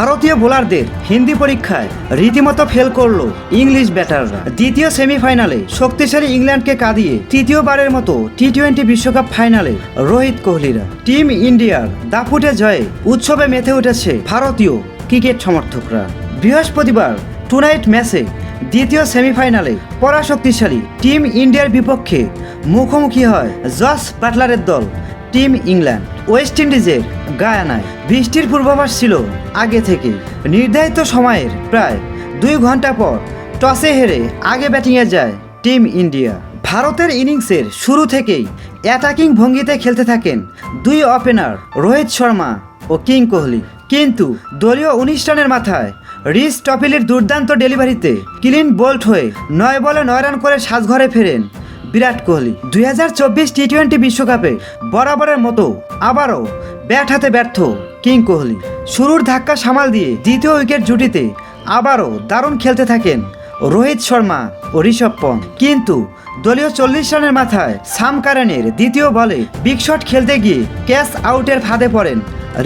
ভারতীয় বোলারদের হিন্দি পরীক্ষায় রীতিমতো ফেল করল ইংলিশ ব্যাটাররা। দ্বিতীয় সেমিফাইনালে শক্তিশালী ইংল্যান্ডকে কাঁদিয়ে তৃতীয়বারের মতো টি টোয়েন্টি বিশ্বকাপ ফাইনালে রোহিত কোহলিরা। টিম ইন্ডিয়ার দাপুটে জয়ে উৎসবে মেতে উঠেছে ভারতীয় ক্রিকেট সমর্থকরা। বৃহস্পতিবার টুনাইট ম্যাচে দ্বিতীয় সেমিফাইনালে পরাশক্তিশালী টিম ইন্ডিয়ার বিপক্ষে মুখোমুখি হয় জস বাটলারের দল। টিম ইংল্যান্ড, ওয়েস্ট ইন্ডিজের গায়ানায়। বৃষ্টির পূর্বাভাস ছিল আগে থেকে। নির্ধারিত সময়ের প্রায় দুই ঘণ্টা পর টসে হেরে আগে ব্যাটিংয়ে যায় টিম ইন্ডিয়া। ভারতের ইনিংসের শুরু থেকেই অ্যাটাকিং ভঙ্গিতে খেলতে থাকেন দুই ওপেনার রোহিত শর্মা ও কিং কোহলি। কিন্তু দলীয় উনিশ রানের মাথায় রিস টপিলের দুর্দান্ত ডেলিভারিতে ক্লিন বোল্ট হয়ে নয় বলে নয় রান করে সাজঘরে ফেরেন বিরাট কোহলি দুই হাজার চব্বিশ টি টোয়েন্টি বিশ্বকাপে বরাবরের মতো আবারও ব্যাট হাতে ব্যর্থ কিং কোহলি। শুরুর ধাক্কা সামাল দিয়ে দ্বিতীয় উইকেট জুটিতে আবারও দারুণ খেলতে থাকেন রোহিত শর্মা ও ঋষভ পন্থ কিন্তু দলীয় চল্লিশ রানের মাথায় সাম কারেনের দ্বিতীয় বলে বিগ শট খেলতে গিয়ে ক্যাচ আউটের ফাঁদে পড়েন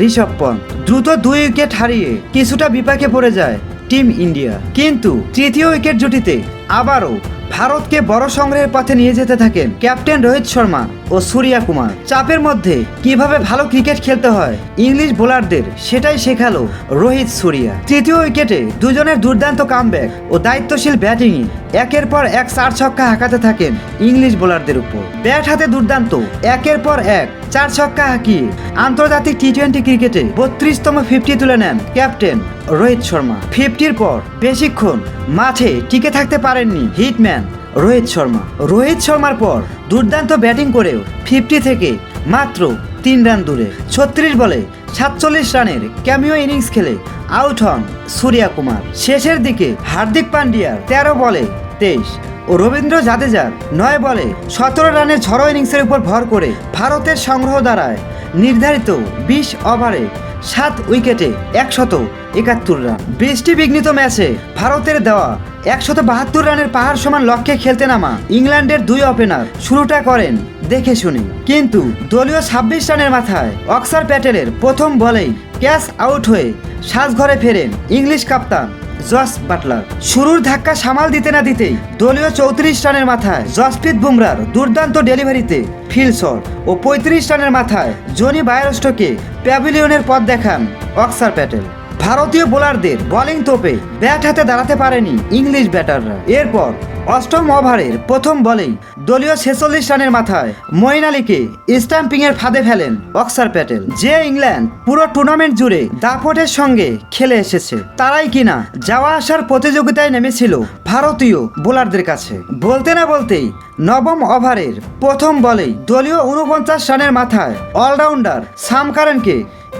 ঋষভ পন্থ দ্রুত দুই উইকেট হারিয়ে কিছুটা বিপাকে পড়ে যায় টিম ইন্ডিয়া। কিন্তু তৃতীয় উইকেট জুটিতে আবারও ভারতকে বড় সংগ্রহের পথে নিয়ে যেতে থাকেন ক্যাপ্টেন রোহিত শর্মা ও সূর্যা কুমার। চাপের মধ্যে কীভাবে ভালো ক্রিকেট খেলতে হয়, ইংলিশ বোলারদের সেটাই শেখালো রোহিত সূর্যা। তৃতীয় উইকেটে দুজনের দুর্দান্ত কামব্যাক ও দায়িত্বশীল ব্যাটিংয়ে একের পর এক চার ছক্কা হাঁকাতে থাকেন ইংলিশ বোলারদের উপর। ব্যাট হাতে দুর্দান্ত, একের পর এক চার ছক্কা হাঁকি। আন্তর্জাতিক টি টোয়েন্টি ক্রিকেটে বত্রিশতম ফিফটি তুলে নেন ক্যাপ্টেন রোহিত শর্মা। ফিফটির পর বেশিক্ষণ মাঠে টিকে থাকতে পারেননি হিটম্যান রোহিত শর্মা। রোহিত শর্মার পর দুর্দান্ত ব্যাটিং করেও ফিফটি থেকে মাত্র তিন রান দূরে। ছত্রিশ বলে সাতচল্লিশ রানের ক্যামিও ইনিংস খেলে আউট হন সূর্যা কুমার শেষের দিকে হার্দিক পান্ডিয়ার তেরো বলে তেইশ। রবীন্দ্র জাদেজার নয় বলে সতেরো রানের ঝড়ো ইনিংসের উপর ভর করে ভারতের সংগ্রহ দ্বারায় নির্ধারিত বিশ ওভারে সাত উইকেটে একশত একাত্তর রান। বৃষ্টি বিঘ্নিত ম্যাচে ভারতের দেওয়া একশত বাহাত্তর রানের পাহাড় সমান লক্ষ্যে খেলতে নামা ইংল্যান্ডের দুই ওপেনার শুরুটা করেন দেখে শুনে। কিন্তু দলীয় ছাব্বিশ রানের মাথায় অক্সার প্যাটেলের প্রথম বলেই ক্যাচ আউট হয়ে সাজঘরে ফেরেন ইংলিশ কাপ্তান। Jos Buttler. শুরুর ধাক্কা সামাল দিতে না দিতেই দলীয় চৌত্রিশ রানের মাথায় জসপ্রীত বুমরার দুর্দান্ত ডেলিভারিতে ফিলসর ও পঁয়ত্রিশ রানের মাথায় জনি বায়ারস্টকে প্যাভিলিয়নের পথ দেখান অক্সার প্যাটেল। ভারতীয় বোলারদের বোলিং তোপে ব্যাট হাতে দাঁড়াতে পারেনি ইংলিশ ব্যাটাররা। এরপর অষ্টম ওভারের প্রথম বলেই দলীয় ছেচল্লিশ রানের মাথায় মঈন আলীকে স্টাম্পিং এর ফাঁদে ফেলেন অক্সার প্যাটেল যে ইংল্যান্ড পুরো টুর্নামেন্ট জুড়ে দাপটের সঙ্গে খেলে এসেছে, তারাই কিনা যাওয়া আসার প্রতিযোগিতায় নেমেছিল ভারতীয় বোলারদের কাছে। বলতে না বলতেই নবম ওভারের প্রথম বলেই দলীয় উনপঞ্চাশ রানের মাথায় অলরাউন্ডার সাম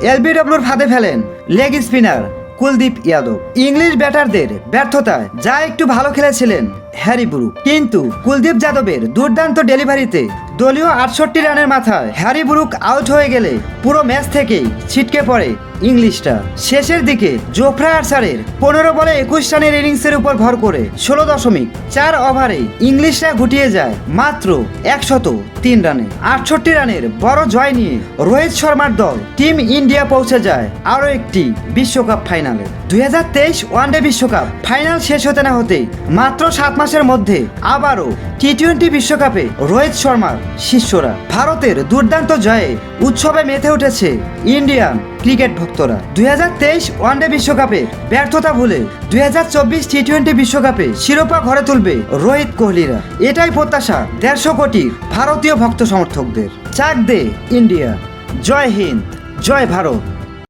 কারেনকে এলবিডব্লিউর ফাঁদে ফেলেন leg spinner Kuldeep Yadav. English ব্যাটারদের ব্যর্থতায় যা একটু ভালো খেলেছিলেন হ্যারি ব্রুক কিন্তু কুলদীপ যাদবের দুর্দান্ত ডেলিভারিতে দলীয় আটষট্টি রানের মাথায় হ্যারি ব্রুক আউট হয়ে গেলে পুরো ম্যাচ থেকেই ছিটকে পড়ে ইংলিশটা। শেষের দিকে জোফরা আর্সারের পনেরো বলে একুশ রানের ইনিংসের উপর ভর করে ষোলো দশমিক চার ওভারে ইংলিশরা গুটিয়ে যায় মাত্র একশত তিন রানে। আটষট্টি রানের বড় জয় নিয়ে রোহিত শর্মার দল টিম ইন্ডিয়া পৌঁছে যায় আরও একটি বিশ্বকাপ ফাইনালে। দুই হাজার তেইশ ওয়ানডে বিশ্বকাপ ফাইনাল শেষ হতে না হতেই মাত্র সাত মাসের মধ্যে আবারও টি টোয়েন্টি বিশ্বকাপে রোহিত শর্মার শিষ্যরা। ভারতের দুর্দান্ত জয়ে উৎসবে মেতে উঠেছে ইন্ডিয়ান ক্রিকেট ভক্তরা। দুই হাজার তেইশ ওয়ানডে বিশ্বকাপে ব্যর্থতা ভুলে দুই হাজার চব্বিশ টি টোয়েন্টি বিশ্বকাপে শিরোপা ঘরে তুলবে রোহিত কোহলিরা। এটাই প্রত্যাশা দেড়শো কোটি ভারতীয় ভক্ত সমর্থকদের। চাক দে ইন্ডিয়া। জয় হিন্দ। জয় ভারত।